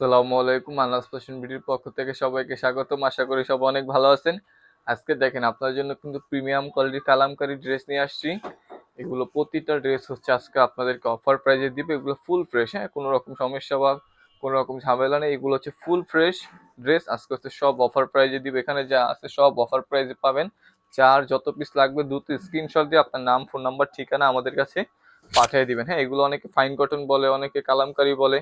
আসসালামু আলাইকুম, আনাস ফ্যাশন বিডির পক্ষ থেকে সবাইকে স্বাগতম। আশা করি সব অনেক ভালো আছেন। আজকে দেখেন, আপনার জন্য কিন্তু প্রিমিয়াম কোয়ালিটির কালামকারী ড্রেস নিয়ে আসছি। এগুলো প্রতিটা ড্রেস হচ্ছে আজকে আপনাদেরকে অফার প্রাইজে দিবে। এগুলো ফুল ফ্রেশ হ্যাঁ? কোনো রকম সমস্যা বা কোনো রকম ঝামেলা নেই। এগুলো হচ্ছে ফুল ফ্রেশ ড্রেস। আজকে হচ্ছে সব অফার প্রাইজে দিবে। এখানে যা আছে সব অফার প্রাইজে পাবেন। যার যত পিস লাগবে দুটো স্ক্রিনশট দিয়ে আপনার নাম ফোন নাম্বার ঠিকানা আমাদের কাছে পাঠিয়ে দিবেন। হ্যাঁ এগুলো অনেকে ফাইন কটন বলে, অনেকে কালামকারী বলে।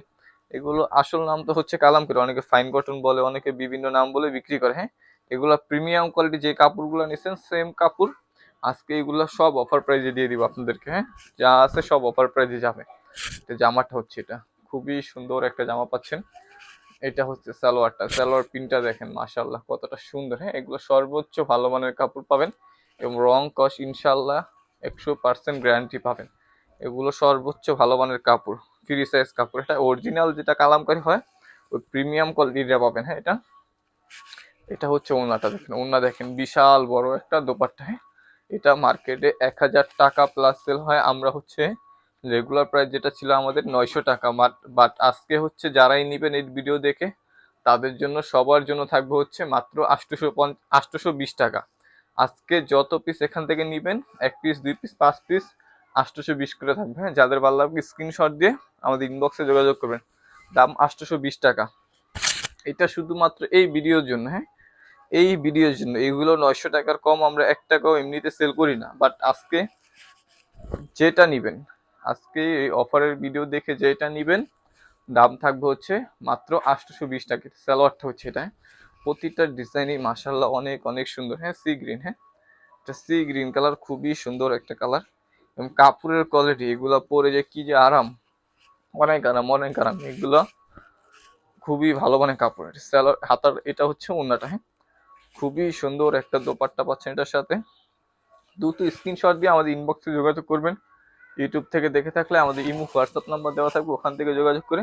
এগুলো আসল নাম তো হচ্ছে কালাম কালামকারী অনেকে ফাইন কটন বলে, অনেকে বিভিন্ন নাম বলে বিক্রি করে হ্যাঁ? এগুলো প্রিমিয়াম কোয়ালিটি যে কাপড়গুলো নিছেন সেম কাপড়। আজকে এগুলো সব অফার প্রাইজে দিয়ে দিব আপনাদেরকে হ্যাঁ? যা আছে সব অফার প্রাইজে যাবে। তো জামাটা হচ্ছে এটা। খুবই সুন্দর একটা জামা পাচ্ছেন। এটা হচ্ছে সালোয়ারটা। সালোয়ার প্রিন্টটা দেখেন মাশাল্লাহ কতটা সুন্দর হ্যাঁ? এগুলো সর্বোচ্চ ভালো মানের কাপড় পাবেন এবং রং কস ইনশাল্লাহ একশো পার্সেন্ট গ্যারান্টি পাবেন। এগুলো সর্বোচ্চ ভালো মানের কাপড়। ফ্রি সাইজ কাপড়। এটা অরিজিনাল যেটা কালামকারি হয়, ওই প্রিমিয়াম কোয়ালিটিটা পাবেন হ্যাঁ এটা? এটা হচ্ছে ওনাটা দেখেন। ওনা দেখেন, বিশাল বড় একটা দোপাট্টা হ্যাঁ? এটা মার্কেটে এক হাজার টাকা প্লাস সেল হয়। আমরা হচ্ছে রেগুলার প্রাইস যেটা ছিল আমাদের নয়শো টাকা। বাট আজকে হচ্ছে যারাই নেবেন এই ভিডিও দেখে, তাদের জন্য সবার জন্য থাকবে হচ্ছে মাত্র আটশোশো আটশোশো বিশ টাকা। আজকে যত পিস এখান থেকে নেবেন, এক পিস দুই পিস পাঁচ পিস আটশোশো বিশ করে থাকবে। হ্যাঁ যাদের ভালো লাগবে স্ক্রিনশট দিয়ে আমাদের ইনবক্সে যোগাযোগ করবেন। দাম আটশোশো বিশ টাকা। এটা শুধুমাত্র এই ভিডিওর জন্য হ্যাঁ? এই ভিডিওর জন্য। এইগুলো নয়শো টাকার কম আমরা এক টাকাও এমনিতে সেল করি না। বাট আজকে যেটা নেবেন, আজকে এই অফারের ভিডিও দেখে যেটা নেবেন, দাম থাকবে হচ্ছে মাত্র আটশোশো বিশ টাকা। স্যালোয়ারটা হচ্ছে এটা হ্যাঁ? প্রতিটা ডিজাইনই মাসাল্লাহ অনেক অনেক সুন্দর। হ্যাঁ সি গ্রিন হ্যাঁ? এটা সি গ্রিন কালার খুবই সুন্দর একটা কালার এবং কাপড়ের কোয়ালিটি এগুলো পরে যে কি যে আরাম, অনেক আরাম অনেক আরাম। এগুলো খুবই ভালো মানে কাপড়। স্যালোয়ার হাতার, এটা হচ্ছে ওনাটা হ্যাঁ? খুবই সুন্দর একটা দোপাট্টা পাচ্ছেন এটার সাথে। দুটো স্ক্রিনশট দিয়ে আমাদের ইনবক্সে যোগাযোগ করবেন। ইউটিউব থেকে দেখে থাকলে আমাদের ইমো হোয়াটসঅ্যাপ নাম্বার দেওয়া থাকবে, ওখান থেকে যোগাযোগ করে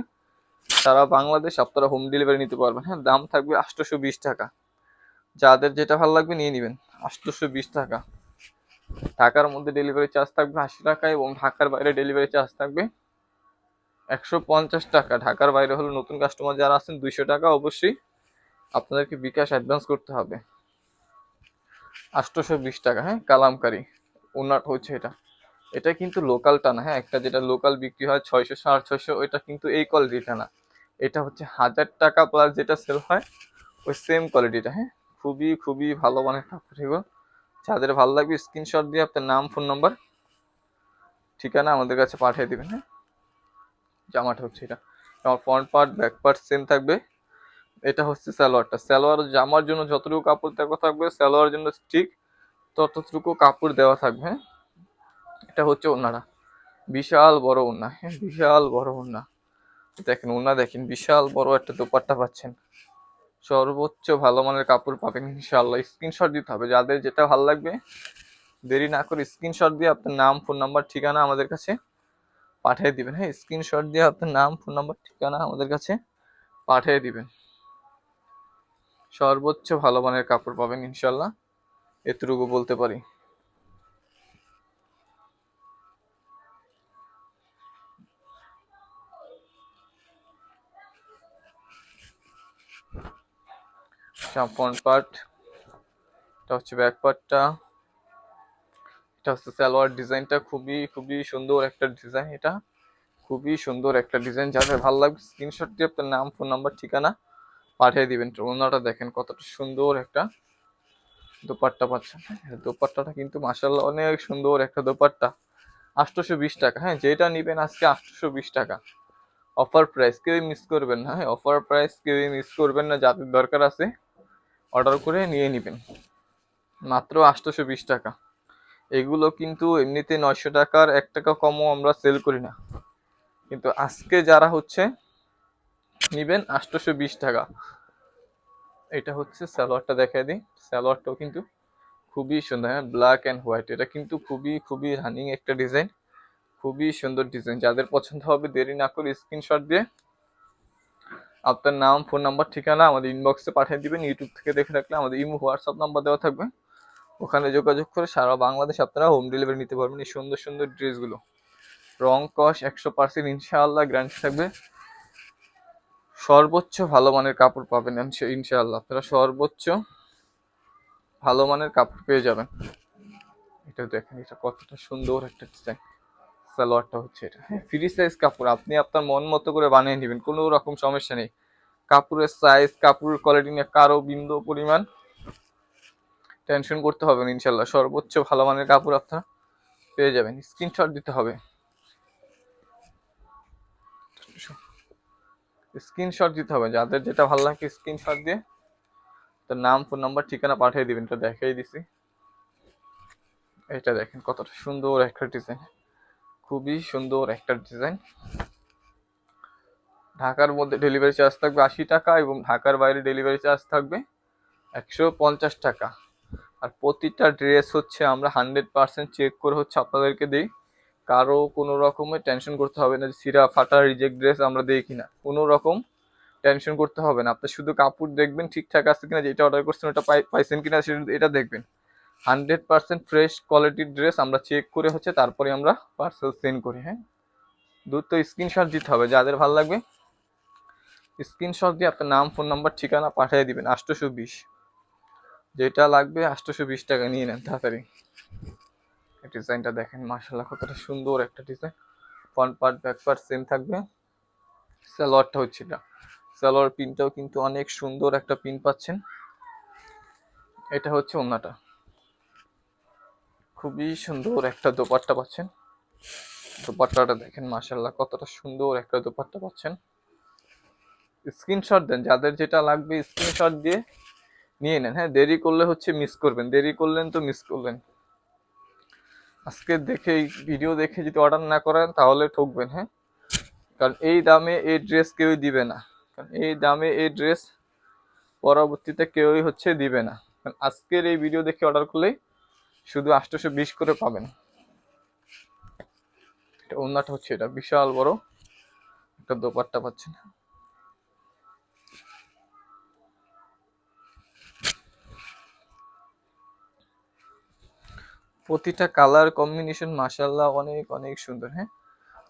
সারা বাংলাদেশ আপনারা হোম ডেলিভারি নিতে পারবেন হ্যাঁ? দাম থাকবে আটশোশো টাকা। যাদের যেটা ভালো লাগবে নিয়ে নেবেন, আটশোশো টাকা। ঢাকার মধ্যে ডেলিভারি চার্জ থাকবে আশি টাকা এবং ঢাকার বাইরে ডেলিভারি চার্জ থাকবে একশো পঞ্চাশ টাকা। ঢাকার বাইরে হলে নতুন কাস্টমার যারা আছেন দুইশো টাকা অবশ্যই আপনাদেরকে বিকাশ অ্যাডভান্স করতে হবে। আটশোশো বিশ টাকা হ্যাঁ কালামকারি। ওনাট হচ্ছে এটা। এটা কিন্তু লোকালটা না হ্যাঁ একটা যেটা লোকাল বিক্রি হয় ছয়শো, সাড়ে ছয়শো, ওইটা কিন্তু এই কোয়ালিটিটা না এটা হচ্ছে হাজার টাকা প্লাস যেটা সেল হয়, ওই সেম কোয়ালিটিটা হ্যাঁ খুবই খুবই ভালো মানের কাপড় এগুলো যাদের ভালো লাগবে স্ক্রিনশট দিয়ে আপনার নাম ফোন নাম্বার ঠিকানা আমাদের কাছে পাঠিয়ে দেবেন হ্যাঁ? জামাটা হচ্ছে এটা। আমার front part back part same থাকবে। এটা হচ্ছে সালোয়ারটা সালোয়ার জামার জন্য যতটুকু কাপড় দেওয়া থাকবে, সালোয়ার জন্য ঠিক ততটুকু কাপড় দেওয়া থাকবে হ্যাঁ? এটা হচ্ছে ওনারা বিশাল বড় ওনা হ্যাঁ? বিশাল বড় ওনা দেখেন ওনা দেখেন, বিশাল বড় একটা দোপাট্টা পাচ্ছেন। সর্বোচ্চ ভালো মানের কাপড় পাবেন ইনশাল্লাহ স্ক্রিনশট দিতে হবে। যাদের যেটা ভালো লাগবে, দেরি না করে স্ক্রিনশট দিয়ে আপনার নাম ফোন নাম্বার ঠিকানা আমাদের কাছে পাঠিয়ে দিবেন। হ্যাঁ স্ক্রিনশট দিয়ে আপনার নাম ফোন নাম্বার ঠিকানা আমাদের কাছে পাঠিয়ে দিবেন। সর্বোচ্চ ভালো মানের কাপড় পাবেন ইনশাল্লাহ এতটুকু বলতে পারি। Front part. এটা হচ্ছে ব্যাক পার্টটা এটা হচ্ছে সালোয়ার ডিজাইনটা। খুবই খুবই সুন্দর একটা ডিজাইন এটা। খুবই সুন্দর একটা ডিজাইন। যাদের ভালো লাগবে স্ক্রিনশট দিয়ে আপনার নাম ফোন নাম্বার ঠিকানা পাঠিয়ে দিবেন। ওনাটা দেখেন কতটা সুন্দর একটা দোপাট্টা পাচ্ছেন। হ্যাঁ দোপাট্টাটা কিন্তু মাসাল্লাহ অনেক সুন্দর একটা দোপাট্টা। আটশোশো বিশ টাকা। হ্যাঁ যেটা নিবেন আজকে আটশোশো বিশ টাকা। অফার প্রাইস কেউই মিস করবেন না। হ্যাঁ অফার প্রাইস কেউই মিস করবেন না। যাদের দরকার আছে অর্ডার করে নিয়ে নেবেন। মাত্র আটশোশো বিশ টাকা। এগুলো কিন্তু এমনিতে নয়শো টাকার এক টাকা কমও আমরা সেল করি না। কিন্তু আজকে যারা হচ্ছে নিবেন আটশোশো বিশ টাকা। এটা হচ্ছে সালোয়ারটা দেখাই দিই। সালোয়ারটাও কিন্তু খুবই সুন্দর হ্যাঁ ব্ল্যাক অ্যান্ড হোয়াইট এটা কিন্তু খুবই খুবই রানিং একটা ডিজাইন খুবই সুন্দর ডিজাইন যাদের পছন্দ হবে দেরি না করে স্ক্রিনশট দিয়ে আপনার নাম ফোন নাম্বার ঠিকানা আমাদের ইনবক্সে পাঠিয়ে দিবেন। ইউটিউব থেকে দেখে রাখলে আমাদের ইমো হোয়াটসঅ্যাপ নাম্বার দেওয়া থাকবে। ওখানে যোগাযোগ করে সারা বাংলাদেশ আপনারা হোম ডেলিভারি নিতে পারবেন এই সুন্দর সুন্দর ড্রেসগুলো রং, কস একশো পার্সেন্ট ইনশাআল্লাহ গ্যারান্টি থাকবে। সর্বোচ্চ ভালো মানের কাপড় পাবেন ইনশা- ইনশাআল্লাহ। আপনারা সর্বোচ্চ ভালো মানের কাপড় পেয়ে যাবেন। এটা দেখেন, এটা কতটা সুন্দর একটা ডিজাইন সালোয়ারটা হচ্ছে এটা। ফ্রি সাইজ কাপড় আপনি আপনার মন মতো করে বানিয়ে নেবেন, কোনো রকম সমস্যা নেই। কাপড়ের সাইজ কাপড়ের কোয়ালিটি নিয়ে কারও বিন্দু পরিমাণ টেনশন করতে হবে না, ইনশাল্লাহ। সর্বোচ্চ ভালো মানের কাপড় আপনারা পেয়ে যাবেন। স্ক্রিনশট দিতে হবে। স্ক্রিনশট দিতে হবে। যাদের যেটা ভালো লাগে স্ক্রিনশট দিয়ে তার নাম ফোন নাম্বার ঠিকানা পাঠিয়ে দিবেন। এটা দেখাই দিছি। এটা দেখেন কতটা সুন্দর একটা ডিজাইন খুবই সুন্দর একটা ডিজাইন। ঢাকার মধ্যে ডেলিভারি চার্জ থাকবে আশি টাকা এবং ঢাকার বাইরে ডেলিভারি চার্জ থাকবে একশো পঞ্চাশ টাকা। আর প্রতিটা ড্রেস হচ্ছে আমরা হান্ড্রেড পার্সেন্ট চেক করে হচ্ছে আপনাদেরকে দিই। কারও কোনো রকমের টেনশন করতে হবে না সিরা, ফাটা রিজেক্ট ড্রেস আমরা দিই কিনা। কোনো রকম টেনশন করতে হবে না। আপনি শুধু কাপড় দেখবেন ঠিকঠাক আছে কিনা, যেটা অর্ডার করছেন ওটা পাই, পাইছেন কিনা, সেটা এটা দেখবেন। হান্ড্রেড পার্সেন্ট ফ্রেশ কোয়ালিটির ড্রেস আমরা চেক করে হচ্ছে তারপরে আমরা পার্সেল সেন্ড করি হ্যাঁ? দ্রুত স্ক্রিনশট দিতে হবে, যাদের ভালো লাগবে। স্ক্রিনশট দিয়ে আপনার নাম, ফোন নাম্বার, ঠিকানা পাঠিয়ে দিবেন আটশোশো বিশ। যেটা লাগবে আটশোশো বিশ টাকা, নিয়ে নেন তাড়াতাড়ি। ডিজাইনটা দেখেন মার্শাল্লাহ কতটা সুন্দর একটা design. Front part, back part same থাকবে। সালোয়ারটা হচ্ছে এটা। সালোয়ার পিনটাও কিন্তু অনেক সুন্দর একটা পিন পাচ্ছেন। এটা হচ্ছে ওন্নাটা। খুবই সুন্দর একটা দোপাট্টা পাচ্ছেন। দোপাট্টাটা দেখেন মার্শাল্লাহ কতটা সুন্দর একটা দোপাট্টা পাচ্ছেন। স্ক্রিনশট দেন, যাদের যেটা লাগবে স্ক্রিনশট দিয়ে নিয়ে নেন। হ্যাঁ দেরি করলে হচ্ছে মিস করবেন। দেরি করলেন তো মিস করলেন। আজকে দেখে ভিডিও দেখে যদি অর্ডার না করেন, তাহলে ঠকবেন হ্যাঁ? কারণ এই দামে এই ড্রেস কেউই দিবে না। কারণ এই দামে এই ড্রেস পরবর্তীতে কেউই হচ্ছে দিবে না। কারণ আজকের এই ভিডিও দেখে অর্ডার করলেই শুধু আটশোশো বিশ করে পাবেন। এটা ওনাটা হচ্ছে এটা, বিশাল বড়। একটা দোপাট্টা পাচ্ছেন। প্রতিটা কালার কম্বিনেশন মাসাল্লাহ অনেক অনেক সুন্দর হ্যাঁ?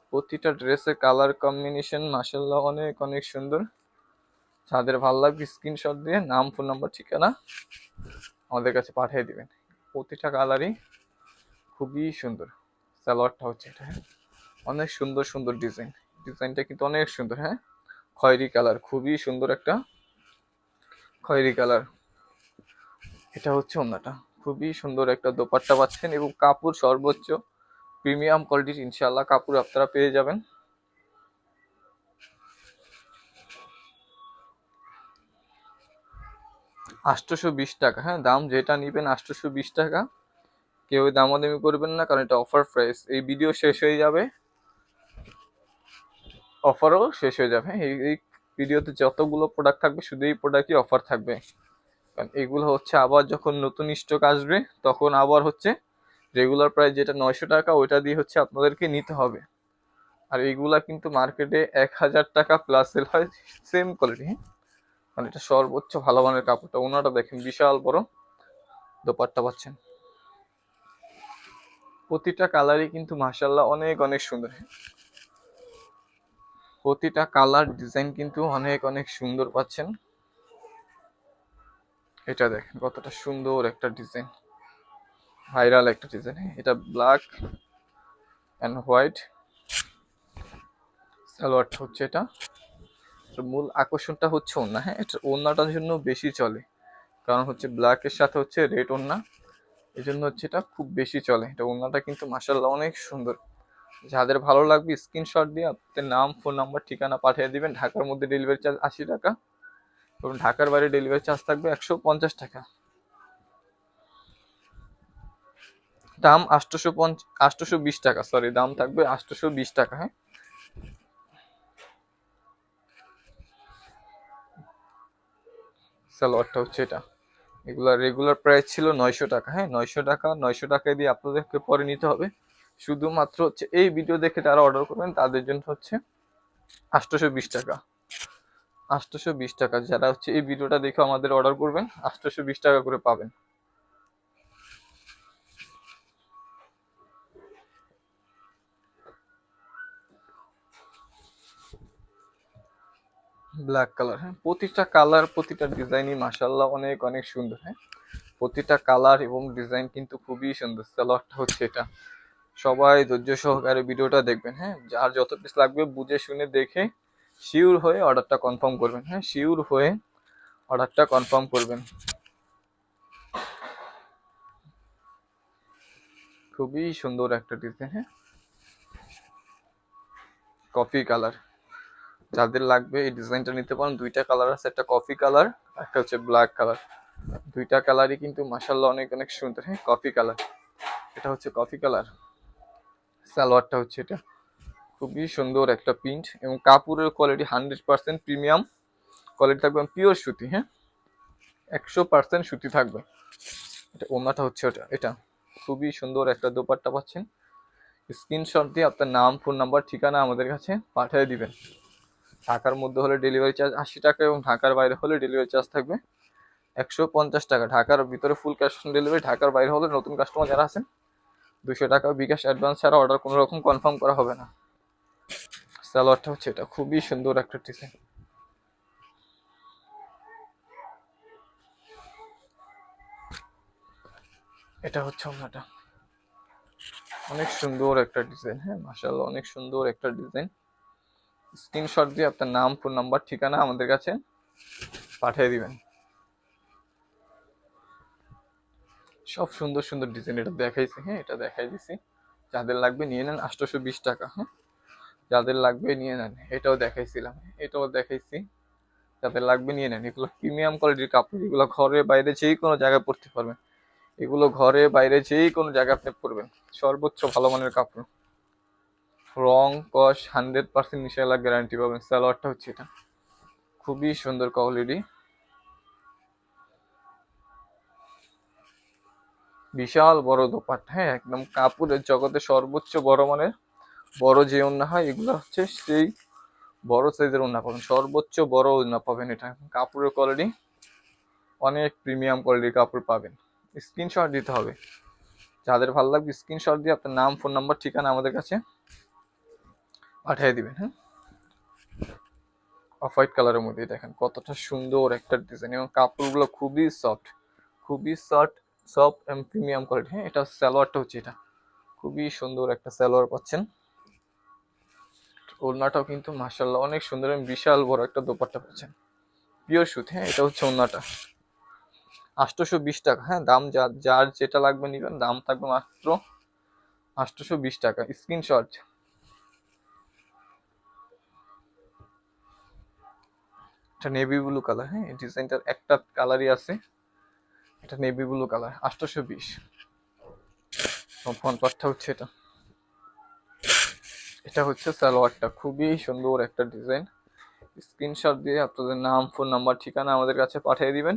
প্রতিটা ড্রেসের কালার কম্বিনেশন মাসাল্লাহ অনেক অনেক সুন্দর। যাদের ভালো লাগবে স্ক্রিনশট দিয়ে নাম, ফোন নাম্বার, ঠিকানা আমাদের কাছে পাঠিয়ে দিবেন। প্রতিটা কালারই খুবই সুন্দর। সালোয়ারটা হচ্ছে এটা হ্যাঁ। অনেক সুন্দর সুন্দর ডিজাইন ডিজাইনটা কিন্তু অনেক সুন্দর হ্যাঁ। খয়েরি কালার খুবই সুন্দর একটা খয়েরি কালার এটা হচ্ছে অন্যটা খুবই সুন্দর একটা দোপাট্টা পাচ্ছেন এবং কাপড় সর্বোচ্চ প্রিমিয়াম কোয়ালিটির ইনশাল্লাহ কাপড় আপনারা পেয়ে যাবেন। আটশোশো বিশ টাকা। হ্যাঁ দাম যেটা নেবেন আটশোশো বিশ টাকা। কেউ দামাদামি করবেন না কারণ এটা অফার প্রাইস এই ভিডিও শেষ হয়ে যাবে। অফারও শেষ হয়ে যাবে। হ্যাঁ, এই এই ভিডিওতে যতগুলো প্রোডাক্ট থাকবে শুধু এই প্রোডাক্টই অফার থাকবে। কারণ এগুলো হচ্ছে আবার যখন নতুন স্টক আসবে তখন আবার হচ্ছে রেগুলার প্রাইস যেটা নয়শো টাকা ওইটা দিয়ে হচ্ছে আপনাদেরকে নিতে হবে। আর এইগুলা কিন্তু মার্কেটে এক হাজার টাকা প্লাস সেল হয় সেম কোয়ালিটি হ্যাঁ। মানে এটা সর্বোচ্চ ভালো মানের কাপড়টা। ওনাটা দেখেন, বিশাল বড় দোপাট্টা পাচ্ছেন। প্রতিটা কালারই কিন্তু মাসাল্লাহ অনেক অনেক সুন্দর। প্রতিটা কালার ডিজাইন কিন্তু অনেক অনেক সুন্দর পাচ্ছেন। এটা দেখেন, কতটা সুন্দর একটা ডিজাইন। ভাইরাল একটা ডিজাইন। এটা ব্ল্যাক অ্যান্ড হোয়াইট। সালোয়ারটা হচ্ছে এটা। মূল আকর্ষণটা হচ্ছে ওন্না হ্যাঁ? এটা ওন্নাটার জন্য বেশি চলে। কারণ হচ্ছে ব্ল্যাকের সাথে হচ্ছে রেড ওন্না এই জন্য হচ্ছে এটা খুব বেশি চলে। এটা ওন্নাটা কিন্তু মাসাল্লাহ অনেক সুন্দর। যাদের ভালো লাগবে স্ক্রিনশট দিয়ে আপনাদের নাম ফোন নাম্বার ঠিকানা পাঠিয়ে দিবেন। ঢাকার মধ্যে ডেলিভারি চার্জ আশি টাকা। এবং ঢাকার বাইরে ডেলিভারি চার্জ থাকবে একশো পঞ্চাশ টাকা। দাম আটশোশো পঞ্চ আটশোশো বিশ টাকা সরি দাম থাকবে আটশোশো বিশ টাকা হ্যাঁ? সালোয়ারটা হচ্ছে এটা। এগুলা রেগুলার প্রাইস ছিল নয়শো টাকা। হ্যাঁ নয়শো টাকা, নয়শো টাকায় দিয়ে আপনাদেরকে পরে নিতে হবে। শুধুমাত্র হচ্ছে এই ভিডিও দেখে যারা অর্ডার করবেন, তাদের জন্য হচ্ছে আটশোশো বিশ টাকা। আটশোশো বিশ টাকা। যারা হচ্ছে এই ভিডিওটা দেখে আমাদের অর্ডার করবেন আটশোশো বিশ টাকা করে পাবেন। ব্ল্যাক কালার হ্যাঁ? প্রতিটা কালার প্রতিটা ডিজাইনই মাসাল্লাহ অনেক অনেক সুন্দর হ্যাঁ? প্রতিটা কালার এবং ডিজাইন কিন্তু খুবই সুন্দর সালোয়ারটা হচ্ছে এটা। সবাই ধৈর্য সহকারে ভিডিওটা দেখবেন হ্যাঁ? যার যত পিস লাগবে বুঝে শুনে দেখে শিওর হয়ে অর্ডারটা কনফার্ম করবেন হ্যাঁ? শিওর হয়ে অর্ডারটা কনফার্ম করবেন। খুবই সুন্দর একটা ডিজাইন হ্যাঁ? কফি কালার যাদের লাগবে এই ডিজাইনটা নিতে পারেন। দুইটা কালার আছে, একটা কফি কালার একটা হচ্ছে ব্ল্যাক কালার দুইটা কালারই কিন্তু মাসাল্লাহ অনেক অনেক সুন্দর। হ্যাঁ কফি কালার এটা হচ্ছে কফি কালার সালোয়ারটা হচ্ছে এটা। খুবই সুন্দর একটা প্রিন্ট এবং কাপড়ের quality hundred percent premium quality থাকবে পিওর সুতি হ্যাঁ? একশো পার্সেন্ট সুতি থাকবে। এটা ওনাটা হচ্ছে ওটা, এটা। খুবই সুন্দর একটা দোপাট্টা পাচ্ছেন। স্ক্রিনশট দিয়ে আপনার নাম ফোন নাম্বার ঠিকানা আমাদের কাছে পাঠিয়ে দিবেন। ঢাকার মধ্যে হলে ডেলিভারি চার্জ আশি টাকা এবং ঢাকার বাইরে হলে ডেলিভারি চার্জ থাকবে একশো পঞ্চাশ টাকা। ঢাকার ভিতরে ফুল ক্যাশ অন ডেলিভারি ঢাকার বাইরে হলে নতুন কাস্টমার যারা আছেন দুশো টাকা বিকাশ অ্যাডভান্স ছাড়া অর্ডার কোনো রকম কনফার্ম করা হবে না। সালোয়ারটা হচ্ছে এটা। খুবই সুন্দর একটা ডিজাইন এটা হচ্ছে ওনাটা। অনেক সুন্দর একটা ডিজাইন হ্যাঁ মাশাআল্লাহ অনেক সুন্দর একটা ডিজাইন স্ক্রিনশট দিয়ে আপনার নাম ফোন নাম্বার ঠিকানা আমাদের কাছে পাঠিয়ে দিবেন। সব সুন্দর সুন্দর ডিজাইন এটা দেখাইছি হ্যাঁ এটা দেখাই দিছি। যাদের লাগবে নিয়ে নেন আটশোশো বিশ টাকা হ্যাঁ। যাদের লাগবে নিয়ে নেন, এটাও দেখাইছিলাম, এটাও দেখাইছি। যাদের লাগবে নিয়ে নেন, এগুলো প্রিমিয়াম কোয়ালিটির কাপড়, এগুলো ঘরে বাইরে যেই কোনো জায়গায় পরতে পারবেন। এগুলো ঘরে বাইরে যেই কোনো জায়গায় আপনি পরবেন। সর্বোচ্চ ভালো মানের কাপড়। রং কস হান্ড্রেড পার্সেন্ট ইনশাল্লাহ গ্যারান্টি পাবেন। সালোয়ারটা হচ্ছে এটা। খুবই সুন্দর কোয়ালিটি বিশাল বড় দোপাট হ্যাঁ একদম কাপড়ের জগতে সর্বোচ্চ বড় মানের, বড় যে ওন্না হয়, এগুলো হচ্ছে সেই বড় সাইজের ওন্না পাবেন। সর্বোচ্চ বড় ওন্না পাবেন এটা। কাপড়ের কোয়ালিটি অনেক প্রিমিয়াম কোয়ালিটির কাপড় পাবেন। স্ক্রিনশট দিতে হবে। যাদের ভালো লাগবে স্ক্রিনশট দিয়ে আপনার নাম ফোন নাম্বার ঠিকানা আমাদের কাছে। পাঠিয়ে দিবেন হ্যাঁ? অফ হোয়াইট কালারের মধ্যে দেখেন, কতটা সুন্দর একটা ডিজাইন এবং কাপড়গুলো খুবই সফট খুবই সফট সফট এবং প্রিমিয়াম কোয়ালিটি হ্যাঁ? এটা সালোয়ারটা হচ্ছে এটা। খুবই সুন্দর একটা সালোয়ার পাচ্ছেন। ওড়নাটাও কিন্তু মার্শাল্লাহ অনেক সুন্দর এবং বিশাল বড় একটা দোপাট্টা পাচ্ছেন। পিওর সুত হ্যাঁ? এটা হচ্ছে ওড়নাটা। আটশোশো বিশ টাকা হ্যাঁ? দাম যার যার যেটা লাগবে নিবেন, দাম থাকবে মাত্র আটশোশো বিশ টাকা। স্ক্রিনশট এটা নেভি ব্লু কালার হ্যাঁ? ডিজাইনটার একটা কালারই আছে। এটা নেভি ব্লু কালার আটশোশো বিশ। ফোন পার্টটা হচ্ছে এটা। এটা হচ্ছে সালোয়ারটা, খুবই সুন্দর একটা ডিজাইন স্ক্রিনশট দিয়ে আপনাদের নাম ফোন নাম্বার ঠিকানা আমাদের কাছে পাঠিয়ে দিবেন।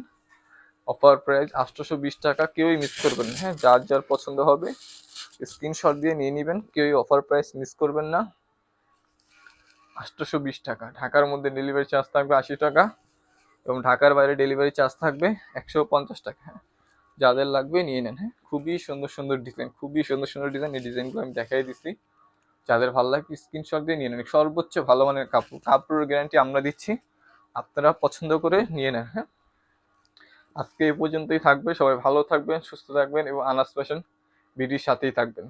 অফার প্রাইস আটশোশো বিশ টাকা, কেউই মিস করবেন হ্যাঁ? যার যার পছন্দ হবে স্ক্রিনশট দিয়ে নিয়ে নেবেন, কেউই অফার প্রাইস মিস করবেন না। আটশোশো বিশ টাকা। ঢাকার মধ্যে ডেলিভারি চার্জ থাকবে আশি টাকা এবং ঢাকার বাইরে ডেলিভারি চার্জ থাকবে একশো পঞ্চাশ টাকা। হ্যাঁ যাদের লাগবে নিয়ে নেন। হ্যাঁ খুবই সুন্দর সুন্দর ডিজাইন খুবই সুন্দর সুন্দর ডিজাইন এই ডিজাইনগুলো আমি দেখাই দিচ্ছি যাদের ভালো লাগবে স্ক্রিনশট দিয়ে নিয়ে নেন। সর্বোচ্চ ভালো মানের কাপড়। কাপড়ের গ্যারান্টি আমরা দিচ্ছি। আপনারা পছন্দ করে নিয়ে নেন। হ্যাঁ আজকে এই পর্যন্তই থাকবে। সবাই ভালো থাকবেন, সুস্থ থাকবেন এবং আনাস ফ্যাশন বিডির সাথেই থাকবেন।